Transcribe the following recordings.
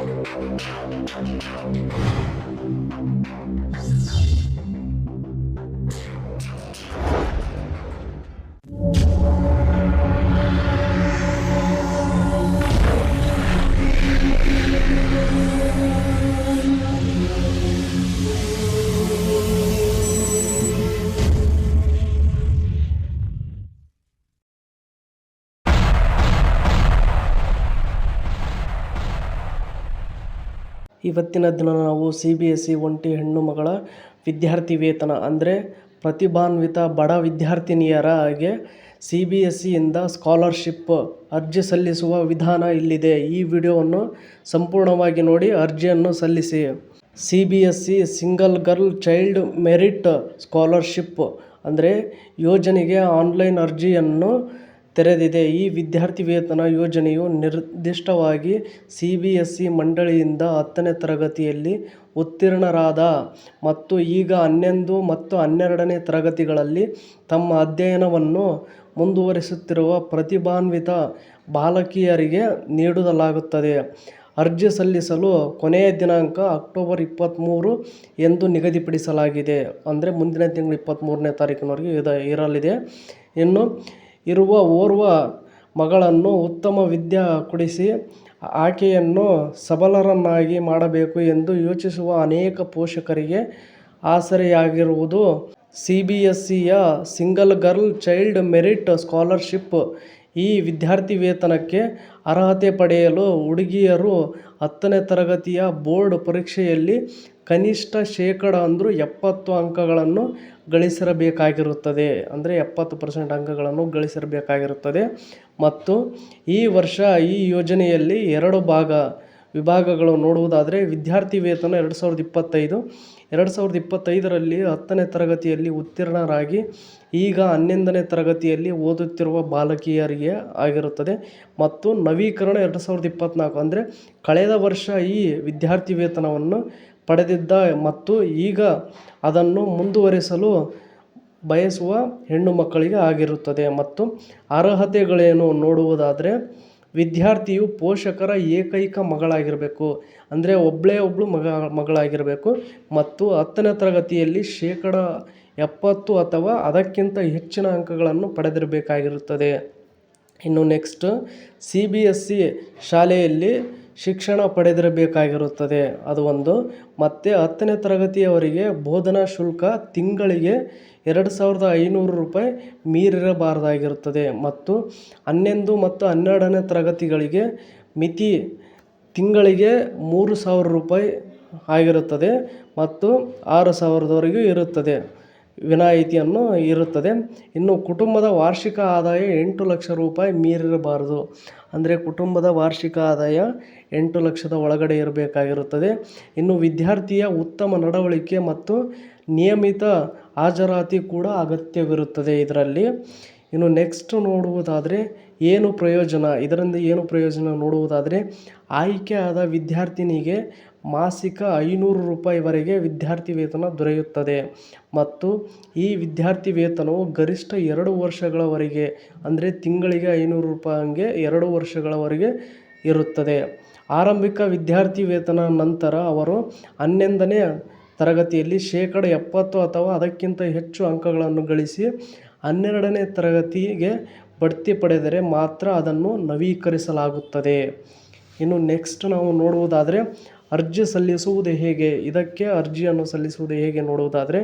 Thank you. ಇವತ್ತಿನ ದಿನ ನಾವು ಸಿ ಬಿ ಎಸ್ ಸಿ ಒಂಟಿ ಹೆಣ್ಣು ಮಗಳ ವಿದ್ಯಾರ್ಥಿ ವೇತನ ಅಂದರೆ ಪ್ರತಿಭಾನ್ವಿತ ಬಡ ವಿದ್ಯಾರ್ಥಿನಿಯರಿಗೆ ಸಿ ಬಿ ಎಸ್ ಸಿಯಿಂದ ಸ್ಕಾಲರ್ಶಿಪ್ ಅರ್ಜಿ ಸಲ್ಲಿಸುವ ವಿಧಾನ ಇಲ್ಲಿದೆ. ಈ ವಿಡಿಯೋವನ್ನು ಸಂಪೂರ್ಣವಾಗಿ ನೋಡಿ, ಅರ್ಜಿಯನ್ನು ಸಲ್ಲಿಸಿ. C B S C single girl child merit scholarship, ಅಂದರೆ ಯೋಜನೆಗೆ ಆನ್ಲೈನ್ ಅರ್ಜಿಯನ್ನು ತೆರೆದಿದೆ. ಈ ವಿದ್ಯಾರ್ಥಿ ವೇತನ ಯೋಜನೆಯು ನಿರ್ದಿಷ್ಟವಾಗಿ ಸಿ ಬಿ ಎಸ್ ಸಿ ಮಂಡಳಿಯಿಂದ ಹತ್ತನೇ ತರಗತಿಯಲ್ಲಿ ಉತ್ತೀರ್ಣರಾದ ಮತ್ತು ಈಗ ಹನ್ನೊಂದು ಮತ್ತು ಹನ್ನೆರಡನೇ ತರಗತಿಗಳಲ್ಲಿ ತಮ್ಮ ಅಧ್ಯಯನವನ್ನು ಮುಂದುವರಿಸುತ್ತಿರುವ ಪ್ರತಿಭಾನ್ವಿತ ಬಾಲಕಿಯರಿಗೆ ನೀಡಲಾಗುತ್ತದೆ. ಅರ್ಜಿ ಸಲ್ಲಿಸಲು ಕೊನೆಯ ದಿನಾಂಕ ಅಕ್ಟೋಬರ್ ಇಪ್ಪತ್ತ್ಮೂರು ಎಂದು ನಿಗದಿಪಡಿಸಲಾಗಿದೆ. ಅಂದರೆ ಮುಂದಿನ ತಿಂಗಳು ಇಪ್ಪತ್ತ್ಮೂರನೇ ತಾರೀಕಿನವರೆಗೆ ಇದು ಇರಲಿದೆ. ಇನ್ನು ಇರುವ ಓರ್ವ ಮಗಳನ್ನು ಉತ್ತಮ ವಿದ್ಯೆ ಕೊಡಿಸಿ ಆಕೆಯನ್ನು ಸಬಲರನ್ನಾಗಿ ಮಾಡಬೇಕು ಎಂದು ಯೋಚಿಸುವ ಅನೇಕ ಪೋಷಕರಿಗೆ ಆಸರೆಯಾಗಿರುವುದು ಸಿ ಬಿ ಎಸ್ ಸಿಯ single girl child merit scholarship. ಈ ವಿದ್ಯಾರ್ಥಿ ವೇತನಕ್ಕೆ ಅರ್ಹತೆ ಪಡೆಯಲು ಹುಡುಗಿಯರು ಹತ್ತನೇ ತರಗತಿಯ ಬೋರ್ಡ್ ಪರೀಕ್ಷೆಯಲ್ಲಿ ಕನಿಷ್ಠ ಶೇಕಡ ಅಂದರೂ ಎಪ್ಪತ್ತು ಅಂಕಗಳನ್ನು ಗಳಿಸಿರಬೇಕಾಗಿರುತ್ತದೆ. ಅಂದರೆ ಎಪ್ಪತ್ತು ಪರ್ಸೆಂಟ್ ಅಂಕಗಳನ್ನು ಗಳಿಸಿರಬೇಕಾಗಿರುತ್ತದೆ. ಮತ್ತು ಈ ವರ್ಷ ಈ ಯೋಜನೆಯಲ್ಲಿ ಎರಡು ಭಾಗ, ವಿಭಾಗಗಳು ನೋಡುವುದಾದರೆ ವಿದ್ಯಾರ್ಥಿ ವೇತನ ಎರಡು ಸಾವಿರದ ಇಪ್ಪತ್ತೈದು, ಎರಡು ಸಾವಿರದ ಇಪ್ಪತ್ತೈದರಲ್ಲಿ ಹತ್ತನೇ ತರಗತಿಯಲ್ಲಿ ಉತ್ತೀರ್ಣರಾಗಿ ಈಗ ಹನ್ನೊಂದನೇ ತರಗತಿಯಲ್ಲಿ ಓದುತ್ತಿರುವ ಬಾಲಕಿಯರಿಗೆ ಆಗಿರುತ್ತದೆ. ಮತ್ತು ನವೀಕರಣ ಎರಡು ಸಾವಿರದ ಇಪ್ಪತ್ತ್ನಾಲ್ಕು ಅಂದರೆ ಕಳೆದ ವರ್ಷ ಈ ವಿದ್ಯಾರ್ಥಿ ವೇತನವನ್ನು ಪಡೆದಿದ್ದ ಮತ್ತು ಈಗ ಅದನ್ನು ಮುಂದುವರಿಸಲು ಬಯಸುವ ಹೆಣ್ಣು ಮಕ್ಕಳಿಗೆ ಆಗಿರುತ್ತದೆ. ಮತ್ತು ಅರ್ಹತೆಗಳೇನು? ನೋಡುವುದಾದರೆ, ವಿದ್ಯಾರ್ಥಿಯು ಪೋಷಕರ ಏಕೈಕ ಮಗಳಾಗಿರಬೇಕು. ಅಂದರೆ ಒಬ್ಬಳೇ ಒಬ್ಬಳು ಮಗ, ಮಗಳಾಗಿರಬೇಕು. ಮತ್ತು ಹತ್ತನೇ ತರಗತಿಯಲ್ಲಿ ಶೇಕಡ ಎಪ್ಪತ್ತು ಅಥವಾ ಅದಕ್ಕಿಂತ ಹೆಚ್ಚಿನ ಅಂಕಗಳನ್ನು ಪಡೆದಿರಬೇಕಾಗಿರುತ್ತದೆ. ಇನ್ನು next, C B S C ಶಾಲೆಯಲ್ಲಿ ಶಿಕ್ಷಣ ಪಡೆದಿರಬೇಕಾಗಿರುತ್ತದೆ. ಅದು ಒಂದು. ಮತ್ತು ಹತ್ತನೇ ತರಗತಿಯವರಿಗೆ ಬೋಧನಾ ಶುಲ್ಕ ತಿಂಗಳಿಗೆ ಎರಡು ಸಾವಿರದ ಐನೂರು ರೂಪಾಯಿ ಮೀರಿರಬಾರ್ದಾಗಿರುತ್ತದೆ. ಮತ್ತು ಹನ್ನೊಂದು ಮತ್ತು ಹನ್ನೆರಡನೇ ತರಗತಿಗಳಿಗೆ ಮಿತಿ ತಿಂಗಳಿಗೆ ಮೂರು ಸಾವಿರ ರೂಪಾಯಿ ಆಗಿರುತ್ತದೆ ಮತ್ತು ಆರು ಸಾವಿರದವರೆಗೂ ಇರುತ್ತದೆ. ವಿನಾಯಿತಿಯನ್ನು ಇರುತ್ತದೆ. ಇನ್ನು ಕುಟುಂಬದ ವಾರ್ಷಿಕ ಆದಾಯ ಎಂಟು ಲಕ್ಷ ರೂಪಾಯಿ ಮೀರಿರಬಾರದು. ಅಂದರೆ ಕುಟುಂಬದ ವಾರ್ಷಿಕ ಆದಾಯ ಎಂಟು ಲಕ್ಷದ ಒಳಗಡೆ ಇರಬೇಕಾಗಿರುತ್ತದೆ. ಇನ್ನು ವಿದ್ಯಾರ್ಥಿಯ ಉತ್ತಮ ನಡವಳಿಕೆ ಮತ್ತು ನಿಯಮಿತ ಹಾಜರಾತಿ ಕೂಡ ಅಗತ್ಯವಿರುತ್ತದೆ ಇದರಲ್ಲಿ. ಇನ್ನು ನೆಕ್ಸ್ಟ್ ನೋಡುವುದಾದರೆ ಏನು ಪ್ರಯೋಜನ? ಇದರಿಂದ ಏನು ಪ್ರಯೋಜನ ನೋಡುವುದಾದರೆ ಆಯ್ಕೆ ಆದ ವಿದ್ಯಾರ್ಥಿನಿಗೆ ಮಾಸಿಕ ಐನೂರು ರೂಪಾಯಿವರೆಗೆ ವಿದ್ಯಾರ್ಥಿ ವೇತನ ದೊರೆಯುತ್ತದೆ. ಮತ್ತು ಈ ವಿದ್ಯಾರ್ಥಿ ವೇತನವು ಗರಿಷ್ಠ ಎರಡು ವರ್ಷಗಳವರೆಗೆ, ಅಂದರೆ ತಿಂಗಳಿಗೆ ಐನೂರು ರೂಪಾಯಿ ಹಂಗೆ ಎರಡು ವರ್ಷಗಳವರೆಗೆ ಇರುತ್ತದೆ. ಆರಂಭಿಕ ವಿದ್ಯಾರ್ಥಿ ವೇತನ ನಂತರ ಅವರು ಹನ್ನೊಂದನೇ ತರಗತಿಯಲ್ಲಿ ಶೇಕಡ ಎಪ್ಪತ್ತು ಅಥವಾ ಅದಕ್ಕಿಂತ ಹೆಚ್ಚು ಅಂಕಗಳನ್ನು ಗಳಿಸಿ ಹನ್ನೆರಡನೇ ತರಗತಿಗೆ ಬಡ್ತಿ ಪಡೆದರೆ ಮಾತ್ರ ಅದನ್ನು ನವೀಕರಿಸಲಾಗುತ್ತದೆ. ಇನ್ನು ನೆಕ್ಸ್ಟ್ ನಾವು ನೋಡುವುದಾದರೆ ಅರ್ಜಿ ಸಲ್ಲಿಸುವುದು ಹೇಗೆ? ಇದಕ್ಕೆ ಅರ್ಜಿಯನ್ನು ಸಲ್ಲಿಸುವುದು ಹೇಗೆ ನೋಡುವುದಾದರೆ,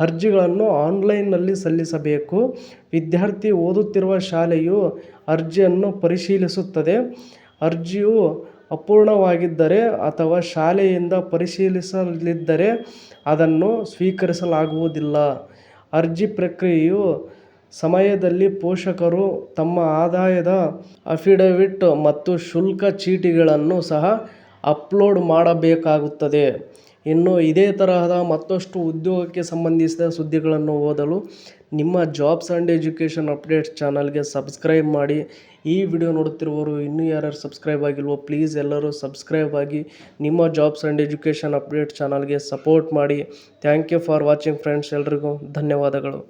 ಅರ್ಜಿಗಳನ್ನು ಆನ್ಲೈನ್ನಲ್ಲಿ ಸಲ್ಲಿಸಬೇಕು. ವಿದ್ಯಾರ್ಥಿ ಓದುತ್ತಿರುವ ಶಾಲೆಯು ಅರ್ಜಿಯನ್ನು ಪರಿಶೀಲಿಸುತ್ತದೆ. ಅರ್ಜಿಯು ಅಪೂರ್ಣವಾಗಿದ್ದರೆ ಅಥವಾ ಶಾಲೆಯಿಂದ ಪರಿಶೀಲಿಸಲಿದ್ದರೆ ಅದನ್ನು ಸ್ವೀಕರಿಸಲಾಗುವುದಿಲ್ಲ. ಅರ್ಜಿ ಪ್ರಕ್ರಿಯೆಯು ಸಮಯದಲ್ಲಿ ಪೋಷಕರು ತಮ್ಮ ಆದಾಯದ ಅಫಿಡವಿಟ್ ಮತ್ತು ಶುಲ್ಕ ಚೀಟಿಗಳನ್ನು ಸಹ ಅಪ್ಲೋಡ್ ಮಾಡಬೇಕಾಗುತ್ತದೆ. ಇನ್ನು ಇದೇ ತರಹದ ಮತ್ತಷ್ಟು ಉದ್ಯೋಗಕ್ಕೆ ಸಂಬಂಧಿಸಿದ ಸುದ್ದಿಗಳನ್ನು ಓದಲು ನಿಮ್ಮ ಜಾಬ್ಸ್ ಆ್ಯಂಡ್ ಎಜುಕೇಷನ್ ಅಪ್ಡೇಟ್ಸ್ ಚಾನಲ್ಗೆ ಸಬ್ಸ್ಕ್ರೈಬ್ ಮಾಡಿ. ಈ ವಿಡಿಯೋ ನೋಡುತ್ತಿರುವವರು ಇನ್ನೂ ಯಾರ್ಯಾರು ಸಬ್ಸ್ಕ್ರೈಬ್ ಆಗಿಲ್ವೋ ಪ್ಲೀಸ್ ಎಲ್ಲರೂ ಸಬ್ಸ್ಕ್ರೈಬ್ ಆಗಿ ನಿಮ್ಮ ಜಾಬ್ಸ್ ಆ್ಯಂಡ್ ಎಜುಕೇಷನ್ ಅಪ್ಡೇಟ್ ಚಾನಲ್ಗೆ ಸಪೋರ್ಟ್ ಮಾಡಿ. Thank you for watching friends ಎಲ್ರಿಗೂ ಧನ್ಯವಾದಗಳು.